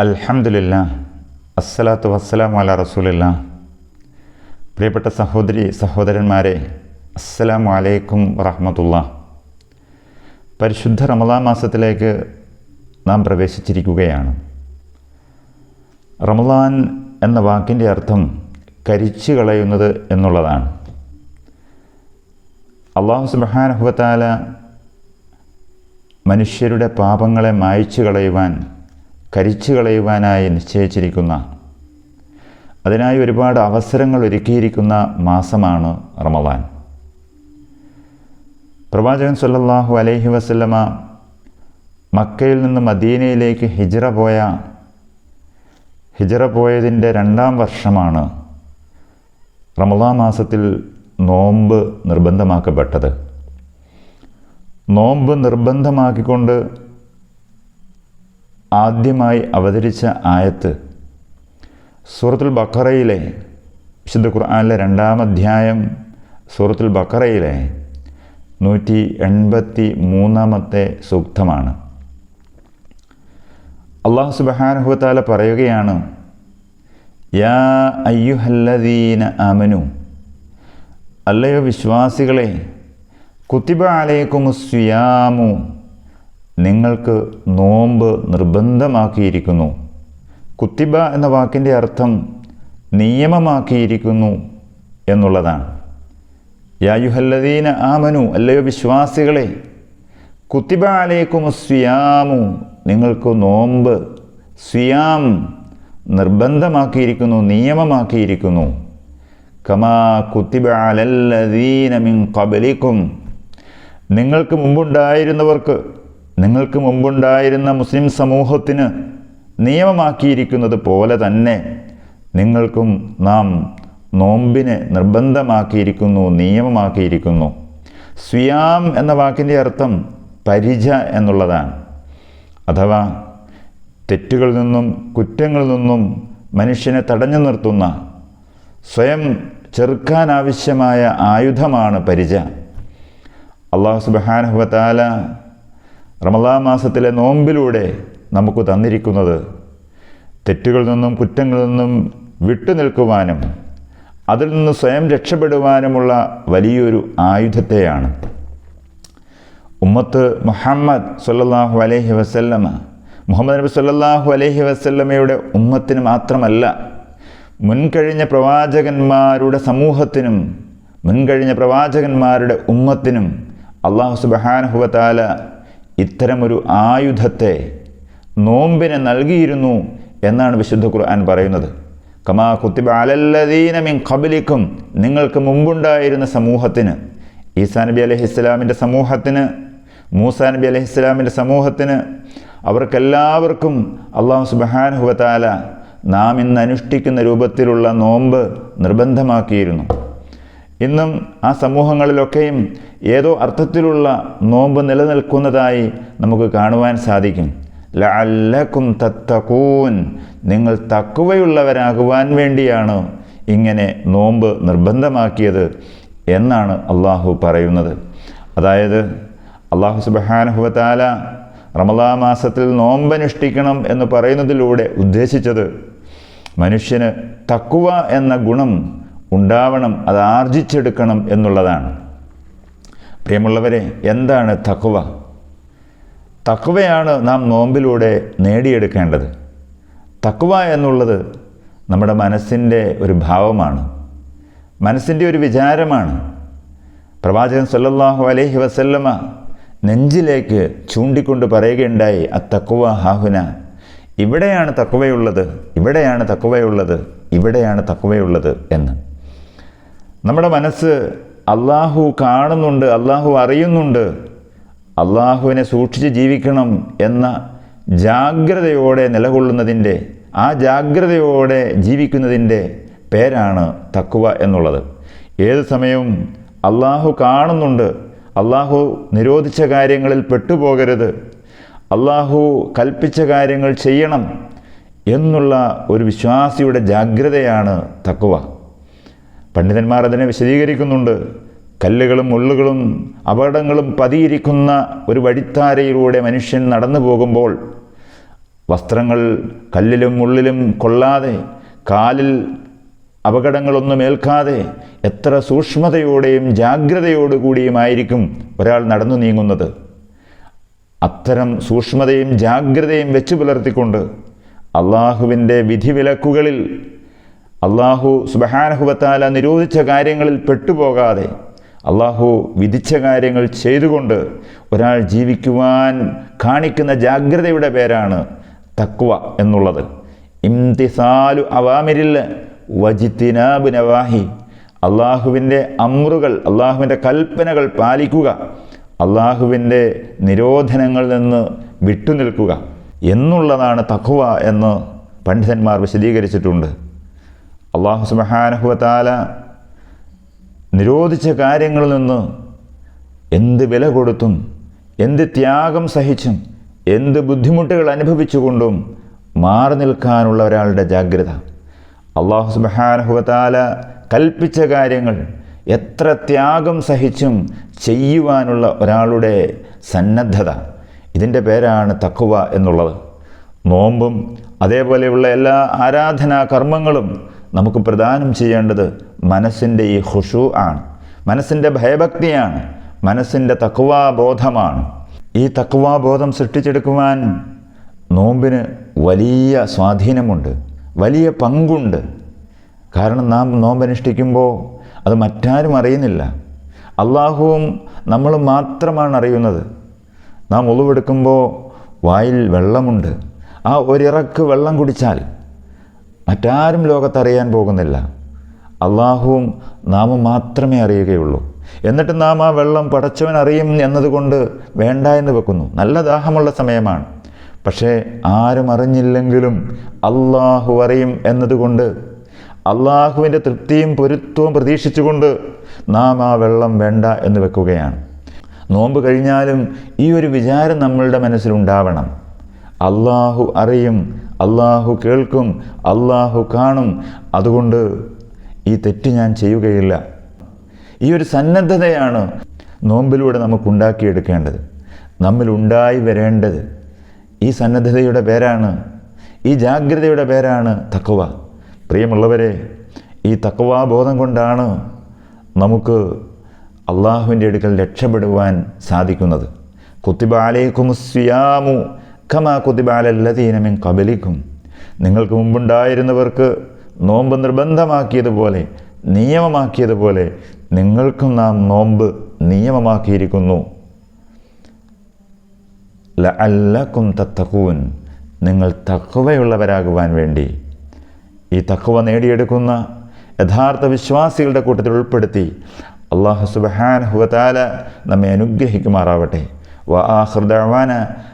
അൽഹംദുലില്ലാ അസ്സലാത്തു വസ്സലാം അല റസൂലില്ല. പ്രിയപ്പെട്ട സഹോദരി സഹോദരന്മാരെ അസ്സലാം വലൈക്കും വറഹമത്തുള്ള. പരിശുദ്ധ റമദാൻ മാസത്തിലേക്ക് നാം പ്രവേശിച്ചിരിക്കുകയാണ്. റമദാൻ എന്ന വാക്കിന്റെ അർത്ഥം കരിച്ചു കളയുന്നത് എന്നുള്ളതാണ്. അള്ളാഹു സുബാനഹുവത്താല മനുഷ്യരുടെ പാപങ്ങളെ മായ്ച്ചു കളയുവാൻ കരിച്ചു കളയുവാനായി നിശ്ചയിച്ചിരിക്കുന്ന അതിനായി ഒരുപാട് അവസരങ്ങൾ ഒരുക്കിയിരിക്കുന്ന മാസമാണ് റമദാൻ. പ്രവാചകൻ സല്ലാഹു അലൈഹി വസല്ലമ മക്കയിൽ നിന്ന് മദീനയിലേക്ക് ഹിജറ പോയ ഹിജറ പോയതിന്റെ രണ്ടാം വർഷമാണ് റമദാൻ മാസത്തിൽ നോമ്പ് നിർബന്ധമാക്കപ്പെട്ടത്. നോമ്പ് നിർബന്ധമാക്കിക്കൊണ്ട് ആദ്യമായി അവതരിച്ച ആയത്ത് സൂറത്തുൽ ബക്കറയിലെ വിശുദ്ധ ഖുർആാനിലെ രണ്ടാം അധ്യായം സൂറത്തുൽ ബക്കറയിലെ നൂറ്റി എൺപത്തി മൂന്നാമത്തെ സൂക്തമാണ് അള്ളാഹു സുബഹാനുഹുത്താല പറയുകയാണ് യാ അയ്യുഹല്ലദീന അമനു അല്ലയോ വിശ്വാസികളെ കുത്തിബ അലൈക്കും സ്വിയാമു നിങ്ങൾക്ക് നോമ്പ് നിർബന്ധമാക്കിയിരിക്കുന്നു. കുത്തിബ എന്ന വാക്കിന്റെ അർത്ഥം നിയമമാക്കിയിരിക്കുന്നു എന്നുള്ളതാണ്. യായുഹല്ലദീന ആമനു അല്ലയോ വിശ്വാസികളെ കുത്തിബ അലേക്കും സ്വിയാമു നിങ്ങൾക്ക് നോമ്പ് സ്വിയാം നിർബന്ധമാക്കിയിരിക്കുന്നു നിയമമാക്കിയിരിക്കുന്നു. കമാ കുത്തിബ അലല്ലദീന മിൻ കബലിക്കും നിങ്ങൾക്ക് മുമ്പുണ്ടായിരുന്നവർക്ക് നിങ്ങൾക്ക് മുമ്പുണ്ടായിരുന്ന മുസ്ലിം സമൂഹത്തിന് നിയമമാക്കിയിരിക്കുന്നത് പോലെ തന്നെ നിങ്ങൾക്കും നാം നോമ്പിനെ നിർബന്ധമാക്കിയിരിക്കുന്നു നിയമമാക്കിയിരിക്കുന്നു. സ്വിയാം എന്ന വാക്കിന്റെ അർത്ഥം പരിച എന്നുള്ളതാണ്. അഥവാ തെറ്റുകളിൽ നിന്നും കുറ്റങ്ങളിൽ നിന്നും മനുഷ്യനെ തടഞ്ഞു നിർത്തുന്ന സ്വയം ചെറുക്കാനാവശ്യമായ ആയുധമാണ് പരിച. അള്ളാഹു സുബാനുഹുവത്താല റമദാ മാസത്തിലെ നോമ്പിലൂടെ നമുക്ക് തന്നിരിക്കുന്നത് തെറ്റുകളിൽ നിന്നും കുറ്റങ്ങളിൽ നിന്നും വിട്ടുനിൽക്കുവാനും അതിൽ നിന്ന് സ്വയം രക്ഷപ്പെടുവാനുമുള്ള വലിയൊരു ആയുധത്തെയാണ്. ഉമ്മത്ത് മുഹമ്മദ് സല്ലാഹു അലൈഹി വസല്ലമ മുഹമ്മദ് നബി സല്ലാഹു അലൈഹി വസല്ലമയുടെ ഉമ്മത്തിന് മാത്രമല്ല മുൻകഴിഞ്ഞ പ്രവാചകന്മാരുടെ സമൂഹത്തിനും മുൻകഴിഞ്ഞ പ്രവാചകന്മാരുടെ ഉമ്മത്തിനും അള്ളാഹു സുബഹാനഹുവത്താല ഇത്തരമൊരു ആയുധത്തെ നോമ്പിനെ നൽകിയിരുന്നു എന്നാണ് വിശുദ്ധ ഖുർആൻ പറയുന്നത്. കമാ കുത്തിബ അലല്ലദീന മിൻ ഖബലിക്കും നിങ്ങൾക്ക് മുമ്പുണ്ടായിരുന്ന സമൂഹത്തിന് ഈസാ നബി അലൈഹി ഇസ്ലാമിന്റെ സമൂഹത്തിന് മൂസാ നബി അലൈഹി ഇസ്ലാമിന്റെ സമൂഹത്തിന് അവർക്കെല്ലാവർക്കും അള്ളാഹു സുബഹാനുഹുവത്താല നാം ഇന്ന് അനുഷ്ഠിക്കുന്ന രൂപത്തിലുള്ള നോമ്പ് നിർബന്ധമാക്കിയിരുന്നു. ഇന്നും ആ സമൂഹങ്ങളിലൊക്കെയും ഏതോ അർത്ഥത്തിലുള്ള നോമ്പ് നിലനിൽക്കുന്നതായി നമുക്ക് കാണുവാൻ സാധിക്കും. ലഅല്ലക്കും തത്തക്കൂൻ നിങ്ങൾ തക്കുവയുള്ളവരാകുവാൻ വേണ്ടിയാണ് ഇങ്ങനെ നോമ്പ് നിർബന്ധമാക്കിയത് എന്നാണ് അള്ളാഹു പറയുന്നത്. അതായത് അള്ളാഹു സുബഹാനുഹുവത്താല റമദാ മാസത്തിൽ നോമ്പനുഷ്ഠിക്കണം എന്ന് പറയുന്നതിലൂടെ ഉദ്ദേശിച്ചത് മനുഷ്യന് തക്കുവ എന്ന ഗുണം ഉണ്ടാവണം അത് ആർജിച്ചെടുക്കണം എന്നുള്ളതാണ്. പ്രിയമുള്ളവരെ എന്താണ് തക്കുവ തക്കുവയാണ് നാം നോമ്പിലൂടെ നേടിയെടുക്കേണ്ടത്. തക്കുവ എന്നുള്ളത് നമ്മുടെ മനസ്സിന്റെ ഒരു ഭാവമാണ്. മനസ്സിന്റെ ഒരു വിചാരമാണ്. പ്രവാചകൻ സല്ലല്ലാഹു അലൈഹി വസല്ലമ നെഞ്ചിലേക്ക് ചൂണ്ടിക്കൊണ്ട് പറയുകയുണ്ടായി ആ തക്കുവ ഹാഹുന. ഇവിടെയാണ് തക്കുവയുള്ളത് ഇവിടെയാണ് തക്കുവയുള്ളത് ഇവിടെയാണ് തക്കുവയുള്ളത് എന്ന്. നമ്മുടെ മനസ്സ് അള്ളാഹു കാണുന്നുണ്ട് അള്ളാഹു അറിയുന്നുണ്ട്. അള്ളാഹുവിനെ സൂക്ഷിച്ച് ജീവിക്കണം എന്ന ജാഗ്രതയോടെ നിലകൊള്ളുന്നതിന്റെ ആ ജാഗ്രതയോടെ ജീവിക്കുന്നതിന്റെ പേരാണ് തക്കുവ എന്നുള്ളത്. ഏത് സമയവും അള്ളാഹു കാണുന്നുണ്ട് അള്ളാഹു നിരോധിച്ച കാര്യങ്ങളിൽ പെട്ടുപോകരുത് അള്ളാഹു കൽപ്പിച്ച കാര്യങ്ങൾ ചെയ്യണം എന്നുള്ള ഒരു വിശ്വാസിയുടെ ജാഗ്രതയാണ് തക്കുവ പണ്ഡിതന്മാർ അതിനെ വിശദീകരിക്കുന്നുണ്ട്. കല്ലുകളും മുള്ളുകളും അപകടങ്ങളും പതിയിരിക്കുന്ന ഒരു വഴിത്താരയിലൂടെ മനുഷ്യൻ നടന്നു പോകുമ്പോൾ വസ്ത്രങ്ങൾ കല്ലിലും മുള്ളിലും കൊള്ളാതെ കാലിൽ അപകടങ്ങളൊന്നും ഏൽക്കാതെ എത്ര സൂക്ഷ്മതയോടെയും ജാഗ്രതയോടുകൂടിയുമായിരിക്കും ഒരാൾ നടന്നു നീങ്ങുന്നത്. അത്തരം സൂക്ഷ്മതയും ജാഗ്രതയും വെച്ചു പുലർത്തിക്കൊണ്ട് അള്ളാഹുവിന്റെ വിധിവിലക്കുകളിൽ അള്ളാഹു സുബഹാനഹുബത്താല നിരോധിച്ച കാര്യങ്ങളിൽ പെട്ടുപോകാതെ അള്ളാഹു വിധിച്ച കാര്യങ്ങൾ ചെയ്തുകൊണ്ട് ഒരാൾ ജീവിക്കുവാൻ കാണിക്കുന്ന ജാഗ്രതയുടെ പേരാണ് തക്വ എന്നുള്ളത്. ഇംതിസാലു അവാമിരിൽ വജിത്തിനാബ് നവാഹി. അള്ളാഹുവിന്റെ അമ്രുകൾ അള്ളാഹുവിന്റെ കൽപ്പനകൾ പാലിക്കുക അള്ളാഹുവിന്റെ നിരോധനങ്ങളിൽ നിന്ന് വിട്ടുനിൽക്കുക എന്നുള്ളതാണ് തഖ്വ എന്ന് പണ്ഡിതന്മാർ വിശദീകരിച്ചിട്ടുണ്ട്. അള്ളാഹു സുബഹാനഹുവത്താല നിരോധിച്ച കാര്യങ്ങളിൽ നിന്ന് എന്ത് വില കൊടുത്തും എന്ത് ത്യാഗം സഹിച്ചും എന്ത് ബുദ്ധിമുട്ടുകൾ അനുഭവിച്ചുകൊണ്ടും മാറി നിൽക്കാനുള്ള ഒരാളുടെ ജാഗ്രത. അള്ളാഹു സുബഹാനഹുവത്താല കൽപ്പിച്ച കാര്യങ്ങൾ എത്ര ത്യാഗം സഹിച്ചും ചെയ്യുവാനുള്ള ഒരാളുടെ സന്നദ്ധത. ഇതിന്റെ പേരാണ് തക്കുവ എന്നുള്ളത്. നോമ്പും അതേപോലെയുള്ള എല്ലാ ആരാധനാ കർമ്മങ്ങളും നമുക്ക് പ്രദാനം ചെയ്യേണ്ടത് മനസ്സിന്റെ ഈ ഹുഷു ആണ്. മനസ്സിന്റെ ഭയഭക്തിയാണ്. മനസ്സിന്റെ തക്വാബോധമാണ് ഈ തക്വാബോധം സൃഷ്ടിച്ചെടുക്കുവാൻ നോമ്പിന് വലിയ സ്വാധീനമുണ്ട്. വലിയ പങ്കുണ്ട്. കാരണം നാം നോമ്പനുഷ്ഠിക്കുമ്പോൾ അത് മറ്റാരും അറിയുന്നില്ല. അള്ളാഹുവും നമ്മൾ മാത്രമാണ് അറിയുന്നത്. നാം ഒളിവെടുക്കുമ്പോൾ വായിൽ വെള്ളമുണ്ട്. ആ ഒരിറക്ക് വെള്ളം കുടിച്ചാൽ മറ്റാരും ലോകത്തറിയാൻ പോകുന്നില്ല. അള്ളാഹുവും നാമും മാത്രമേ അറിയുകയുള്ളൂ. എന്നിട്ട് നാം ആ വെള്ളം പടച്ചവൻ അറിയും എന്നതുകൊണ്ട് വേണ്ട എന്ന് വെക്കുന്നു. നല്ല ദാഹമുള്ള സമയമാണ്. പക്ഷേ ആരും അറിഞ്ഞില്ലെങ്കിലും അള്ളാഹു അറിയും എന്നതുകൊണ്ട് അള്ളാഹുവിന്റെ തൃപ്തിയും പൊരുത്തവും പ്രതീക്ഷിച്ചുകൊണ്ട് നാം ആ വെള്ളം വേണ്ട എന്ന് വെക്കുകയാണ്. നോമ്പ് കഴിഞ്ഞാലും ഈ ഒരു വിചാരം നമ്മളുടെ മനസ്സിലുണ്ടാവണം. അള്ളാഹു അറിയും അള്ളാഹു കേൾക്കും അള്ളാഹു കാണും. അതുകൊണ്ട് ഈ തെറ്റ് ഞാൻ ചെയ്യുകയില്ല. ഈ ഒരു സന്നദ്ധതയാണ് നോമ്പിലൂടെ നമുക്കുണ്ടാക്കിയെടുക്കേണ്ടത് നമ്മിലുണ്ടായി വരേണ്ടത്. ഈ സന്നദ്ധതയുടെ പേരാണ് ഈ ജാഗ്രതയുടെ പേരാണ് തക്കവ പ്രിയമുള്ളവരെ ഈ തക്കവാബോധം കൊണ്ടാണ് നമുക്ക് അള്ളാഹുവിന്റെ അടുക്കൽ രക്ഷപ്പെടുവാൻ സാധിക്കുന്നത്. കുത്തിബ അലൈക്കുമുസ്യാമു ഖമാ കുതിബാലല്ലതീന മിൻ കബലിക്കും നിങ്ങൾക്ക് മുമ്പുണ്ടായിരുന്നവർക്ക് നോമ്പ് നിർബന്ധമാക്കിയതുപോലെ നിയമമാക്കിയതുപോലെ നിങ്ങൾക്കും നാം നോമ്പ് നിയമമാക്കിയിരിക്കുന്നു. അല്ലക്കും തത്തക്കൂൻ നിങ്ങൾ തക്കവയുള്ളവരാകുവാൻ വേണ്ടി. ഈ തക്കവ നേടിയെടുക്കുന്ന യഥാർത്ഥ വിശ്വാസികളുടെ കൂട്ടത്തിൽ ഉൾപ്പെടുത്തി അള്ളാഹു സുബഹാനഹുവതാല നമ്മെ അനുഗ്രഹിക്കുമാറാവട്ടെ.